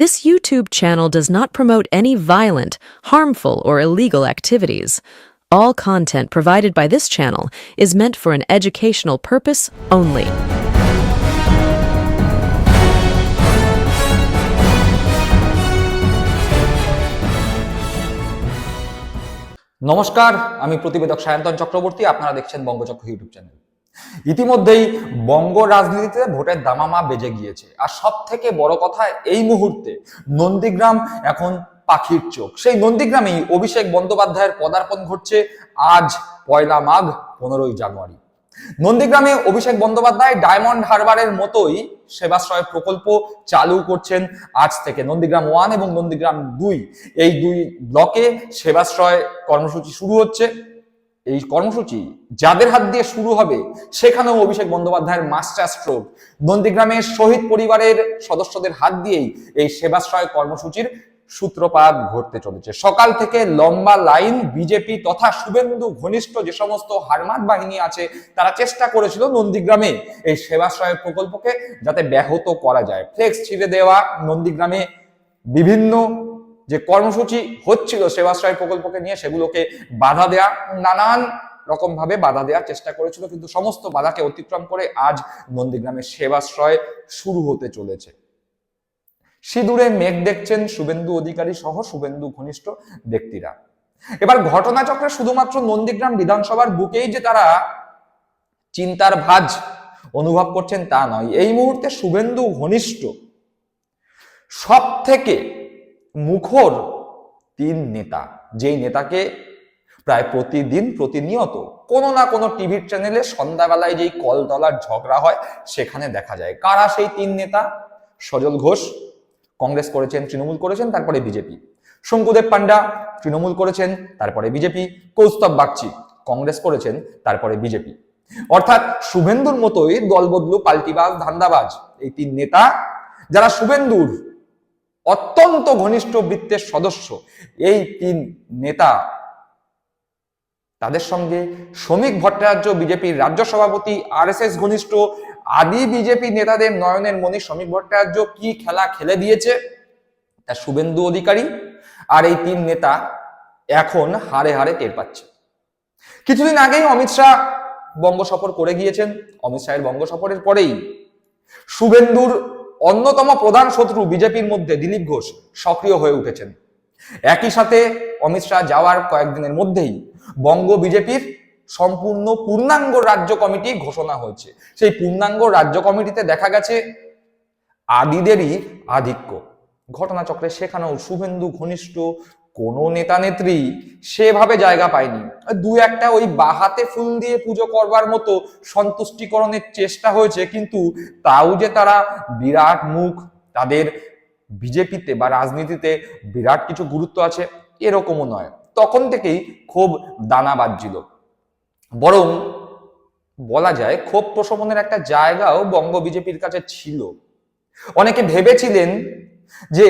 This YouTube channel does not promote any violent, harmful, or illegal activities. All content provided by this channel is meant for an educational purpose only. নমস্কার আমি প্রতিবেদক সায়ন্তন চক্রবর্তী আপনারা দেখছেন বঙ্গচক্র YouTube channel ইতিমধ্যেই বঙ্গ রাজনীতিতে ভোটের দামামা বেজে গিয়েছে। আর সব থেকে বড় কথা, এই মুহূর্তে নন্দীগ্রাম এখন পাখির চোখ। সেই নন্দীগ্রামেই অভিষেক বন্দ্যোপাধ্যায়ের পদার্পণ ঘটছে আজ পয়লা মাঘ, পনেরোই জানুয়ারি। নন্দীগ্রামে অভিষেক বন্দ্যোপাধ্যায় ডায়মন্ড হারবারের মতোই সেবাশ্রয় প্রকল্প চালু করছেন আজ থেকে নন্দীগ্রাম ওয়ান এবং নন্দীগ্রাম দুই। এই দুই ব্লকে সেবাশ্রয় কর্মসূচি শুরু হচ্ছে। এই কর্মসূচি যাদের হাত দিয়ে শুরু হবে সেখানেও অভিষেক বন্দ্যোপাধ্যায়ের মাস্টার স্ট্রোক। নন্দীগ্রামের শহীদ পরিবারের সদস্যদের হাত দিয়েই এই সেবাশ্রয় কর্মসূচির সূত্রপাত ঘটতে চলেছে। সকাল থেকে লম্বা লাইন, বিজেপি তথা শুভেন্দু ঘনিষ্ঠ যে সমস্ত হারমাত বাহিনী আছে, তারা চেষ্টা করেছিল নন্দীগ্রামে এই সেবাশ্রয় প্রকল্পকে যাতে ব্যাহত করা যায়। ফ্লেক্স ছিঁড়ে দেওয়া নন্দীগ্রামে বিভিন্ন যে কর্মসূচি হচ্ছিল সেবাশ্রয় প্রকল্পকে নিয়ে সেগুলোকে বাধা দেয়া, নানান রকম ভাবে বাধা দেওয়ার চেষ্টা করেছিল, কিন্তু সমস্ত বাধাকে অতিক্রম করে আজ নন্দীগ্রামের সেবাশ্রয় শুরু হতে চলেছে। সিঁদুরে মেঘ দেখছেন শুভেন্দু অধিকারী সহ শুভেন্দু ঘনিষ্ঠ ব্যক্তিরা। এবার ঘটনাচক্রে শুধুমাত্র নন্দীগ্রাম বিধানসভার বুকেই যে তারা চিন্তার ভাজ অনুভব করছেন তা নয়। এই মুহূর্তে শুভেন্দু ঘনিষ্ঠ সব থেকে মুখর তিন নেতা। যেই নেতাকে প্রায় প্রতিদিন প্রতিনিয়ত কোনো না কোনো টিভির চ্যানেলে সন্ধ্যাবেলায় যেই কলতলার ঝগড়া হয়, সেখানে দেখা যায়। কারা সেই তিন নেতা? সজল ঘোষ, কংগ্রেস করেছেন, তৃণমূল করেছেন, তারপরে বিজেপি। শঙ্কুদেব পান্ডা তৃণমূল করেছেন, তারপরে বিজেপি। কৌস্তব বাগচি, কংগ্রেস করেছেন, তারপরে বিজেপি। অর্থাৎ শুভেন্দুর মতোই দলবদলু, পাল্টিবাজ, ধান্দাবাজ এই তিন নেতা, যারা শুভেন্দুর অত্যন্ত ঘনিষ্ঠ বৃত্তের সদস্য এই তিন নেতা। তাদের সঙ্গে শ্রমিক ভট্টাচার্য বিজেপির রাজ্য সভাপতি আর ঘনিষ্ঠ, আদি বিজেপি নেতাদের নয়নের মনে শ্রমিক ভট্টাচার্য কি খেলা খেলে দিয়েছে? তা শুভেন্দু অধিকারী আর এই তিন নেতা এখন হারে হারে টের পাচ্ছে। কিছুদিন আগেই অমিত শাহ বঙ্গ সফর করে গিয়েছেন। অমিত শাহের বঙ্গ সফরের পরেই শুভেন্দুর অন্যতম প্রধান শত্রু বিজেপির মধ্যে দিলীপ ঘোষ সক্রিয় হয়ে উঠেছেন। একই সাথে অমিত শাহ যাওয়ার কয়েকদিনের মধ্যেই বঙ্গ বিজেপির সম্পূর্ণ পূর্ণাঙ্গ রাজ্য কমিটি ঘোষণা হয়েছে। সেই পূর্ণাঙ্গ রাজ্য কমিটিতে দেখা গেছে আদিদেরই আধিক্য। ঘটনাচক্রে সেখানেও শুভেন্দু ঘনিষ্ঠ কোনো নেতা নেত্রী সেভাবে জায়গা পায়নি। দু একটা ওই বাহাতে ফুল দিয়ে পুজো করবার মতো সন্তুষ্টিকরণের চেষ্টা হয়েছে, কিন্তু তাও যে তারা বিরাট মুখ, তাদের বিজেপিতে বা রাজনীতিতে বিরাট কিছু গুরুত্ব আছে, এরকমও নয়। তখন থেকেই খুব দানা বাজছিল। বরং বলা যায় ক্ষোভ প্রশমনের একটা জায়গাও বঙ্গ বিজেপির কাছে ছিল। অনেকে ভেবেছিলেন যে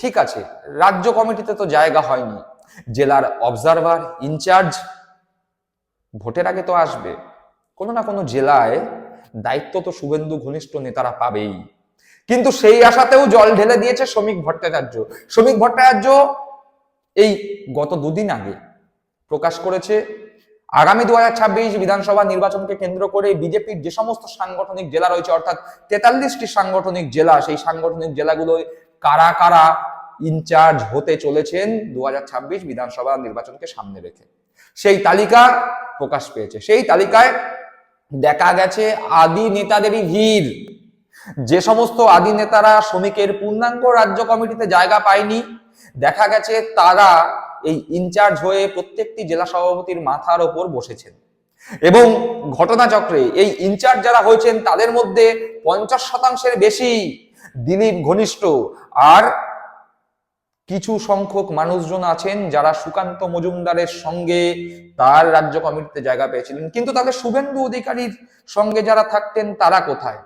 ঠিক আছে, রাজ্য কমিটিতে তো জায়গা হয়নি। জেলার অবজারভার ইনচার্জ ভোটের আগে তো আসবে। কোনো না কোনো জেলায় দায়িত্ব তো শুভেন্দু ঘনিষ্ঠ নেতারা পাবেই। কিন্তু সেই আশাতেও জল ঢেলে দিয়েছে শ্রমিক ভট্টাচার্য। শ্রমিক ভট্টাচার্য এই গত দুদিন আগে প্রকাশ করেছে, আগামী দু হাজার ছাব্বিশ বিধানসভা নির্বাচনকে কেন্দ্র করে বিজেপির যে সমস্ত সাংগঠনিক জেলা রয়েছে, অর্থাৎ তেতাল্লিশটি সাংগঠনিক জেলা, সেই সাংগঠনিক জেলাগুলোয় কারা কারা ইনচার্জ হতে চলেছেন দুহাজার ছাব্বিশ বিধানসভা নির্বাচনকে সামনে রেখে। সেই তালিকা প্রকাশ পেয়েছে। সেই তালিকায় দেখা গেছে আদি নেতাদেরই ভিড়। যে সমস্ত আদি নেতারা শ্রমিকের পূর্ণাঙ্গ রাজ্য কমিটিতে জায়গা পায়নি, দেখা গেছে তারা এই ইনচার্জ হয়ে প্রত্যেকটি জেলা সভাপতির মাথার ওপর বসেছেন। এবং ঘটনাচক্রে এই ইনচার্জ যারা হয়েছেন, তাদের মধ্যে পঞ্চাশ শতাংশের বেশি দিলীপ ঘনিষ্ঠ আর কিছু সংখ্যক মানুষজন আছেন যারা সুকান্ত মজুমদারের সঙ্গে তার রাজ্য কমিটিতে জায়গা পেয়েছিলেন। কিন্তু তাদের শুভেন্দু অধিকারীর সঙ্গে যারা থাকতেন, তারা কোথায়?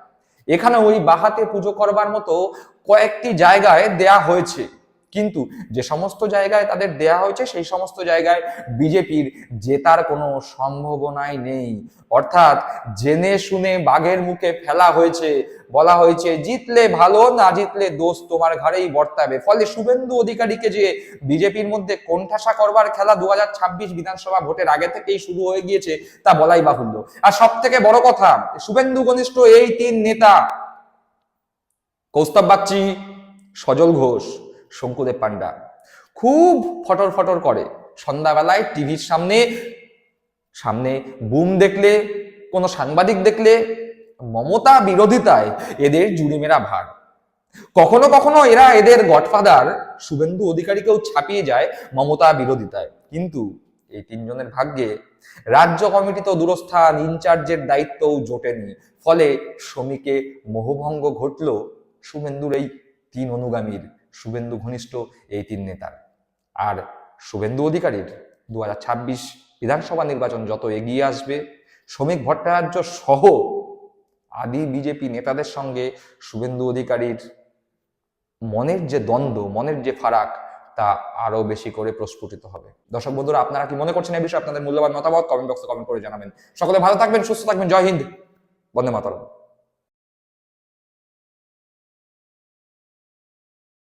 এখানে ওই বাহাতে পুজো করবার মতো কয়েকটি জায়গায় দেয়া হয়েছে। কিন্তু যে সমস্ত জায়গায় তাদের দেয়া হয়েছে, সেই সমস্ত জায়গায় বিজেপির জেতার কোনো সম্ভাবনাই নেই। অর্থাৎ জেনে শুনে বাঘের মুখে ফেলা হয়েছে, বলা হয়েছে, জিতলে ভালো, না জিতলে দোষ তোমার ঘাড়েই বর্তাবে। ফলে শুভেন্দু অধিকারীকে যে বিজেপির মধ্যে কোণঠাসা করবার খেলা দু হাজার ছাব্বিশ বিধানসভা ভোটের আগে থেকেই শুরু হয়ে গিয়েছে, তা বলাই বাহুল্য। আর সব থেকে বড় কথা, শুভেন্দু ঘনিষ্ঠ এই তিন নেতা, কৌস্তব বাগচি, সজল ঘোষ। শঙ্কুদেব পান্ডা খুব ফটর ফটর করে। সন্ধ্যাবেলায় টিভির সামনে সামনে বুম দেখলে, কোনো সাংবাদিক দেখলে, মমতা বিরোধিতায় এদের জুড়িমেরা ভার। কখনো কখনো এরা এদের গডফাদার শুভেন্দু অধিকারীকেও ছাপিয়ে যায় মমতা বিরোধিতায়। কিন্তু এই তিনজনের ভাগ্যে রাজ্য কমিটি তো দূরস্থান, ইনচার্জের দায়িত্বও জোটেনি। ফলে শ্রমিকে মোহভঙ্গ ঘটল শুভেন্দুর এই তিন অনুগামীর। শুভেন্দু ঘনিষ্ঠ এই তিন নেতার। আর শুভেন্দু অধিকারীর দু হাজার ছাব্বিশ বিধানসভা নির্বাচন যত এগিয়ে আসবে, শ্রমিক ভট্টাচার্য সহ আদি বিজেপি নেতাদের সঙ্গে শুভেন্দু অধিকারীর মনের যে দ্বন্দ্ব, মনের যে ফারাক, তা আরও বেশি করে প্রস্ফুটিত হবে। দর্শক বন্ধুরা, আপনারা কি মনে করছেন এই বিষয়ে আপনাদের মূল্যবান মতামত? কমেন্ট বক্সে কমেন্ট করে জানাবেন। সকলে ভালো থাকবেন, সুস্থ থাকবেন। জয় হিন্দ। বন্দে মাতরম।